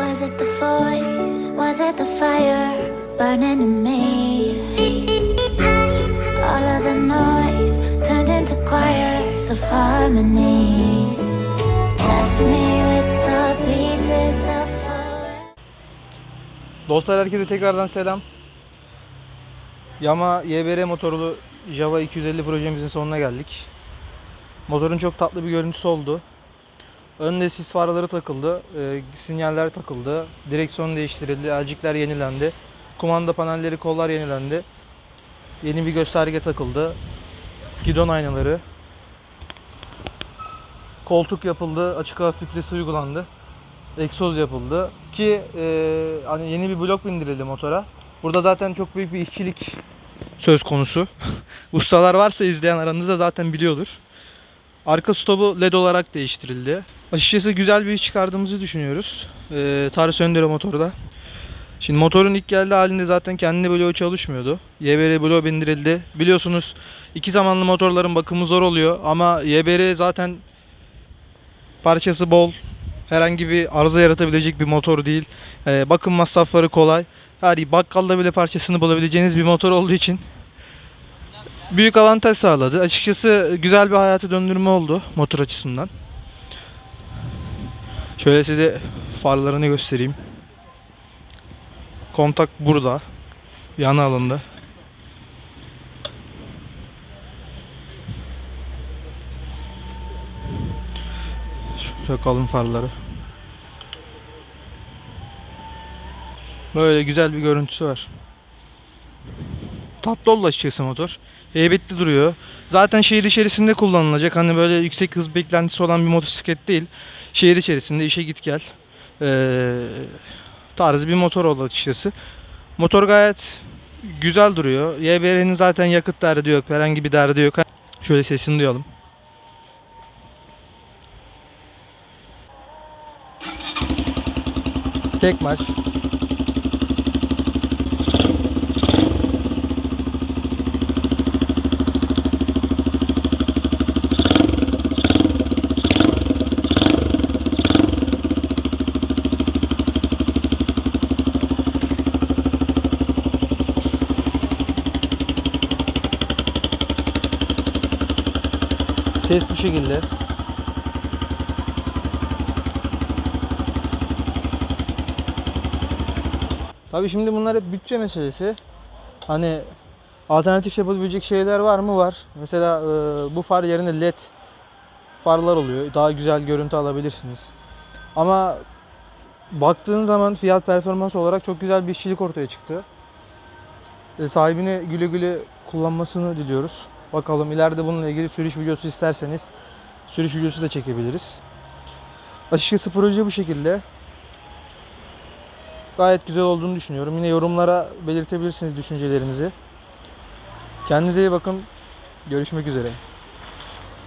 Was it the voice? Was it the fire burning in me? All of the noise turned into choirs of harmony. Dostlar herkese tekrardan selam. Yama YBR motorlu Java 250 projemizin sonuna geldik. Motorun çok tatlı bir görüntüsü oldu. Önde sis farları takıldı, e, sinyaller takıldı, direksiyon değiştirildi, elcikler yenilendi, kumanda panelleri, kollar yenilendi. Yeni bir gösterge takıldı. Gidon aynaları. Koltuk yapıldı, açık hava filtresi uygulandı egzoz yapıldı ki e, hani yeni bir blok bindirildi motora. Burada zaten çok büyük bir işçilik söz konusu. Ustalar varsa izleyen aranızda zaten biliyordur. Arka stopu led olarak değiştirildi. Açıkçası güzel bir iş çıkardığımızı düşünüyoruz. E, Taurus Enduro motorda. Şimdi motorun ilk geldiği halinde zaten kendi bloğu çalışmıyordu. YBR bloğu bindirildi. Biliyorsunuz iki zamanlı motorların bakımı zor oluyor ama YBR zaten parçası bol, herhangi bir arıza yaratabilecek bir motor değil. Ee, bakım masrafları kolay. Her bakkalda bile parçasını bulabileceğiniz bir motor olduğu için büyük avantaj sağladı. Açıkçası güzel bir hayatı döndürme oldu motor açısından. Şöyle size farlarını göstereyim. Kontak burada. Yana alındı. Şöyle kalın farları. Böyle güzel bir görüntüsü var. Tatlı oldu açıkçası motor. Heybetli duruyor. Zaten şehir içerisinde kullanılacak. Hani böyle yüksek hız beklentisi olan bir motosiklet değil. Şehir içerisinde işe git gel. Ee, tarzı bir motor oldu açıkçası. Motor gayet güzel duruyor. YBR'nin zaten yakıt derdi yok. Herhangi bir derdi yok. Şöyle sesini duyalım. Tek maç. Ses bu şekilde. Tabii şimdi bunlar hep bütçe meselesi. Hani alternatif yapabilecek şeyler var mı? Var. Mesela e, bu far yerine led farlar oluyor. Daha güzel görüntü alabilirsiniz. Ama baktığın zaman fiyat performans olarak çok güzel bir işçilik ortaya çıktı. E, sahibine güle güle kullanmasını diliyoruz. Bakalım ileride bununla ilgili sürüş videosu isterseniz sürüş videosu da çekebiliriz. Açıkçası proje bu şekilde. Gayet güzel olduğunu düşünüyorum. Yine yorumlara belirtebilirsiniz düşüncelerinizi. Kendinize iyi bakın. Görüşmek üzere.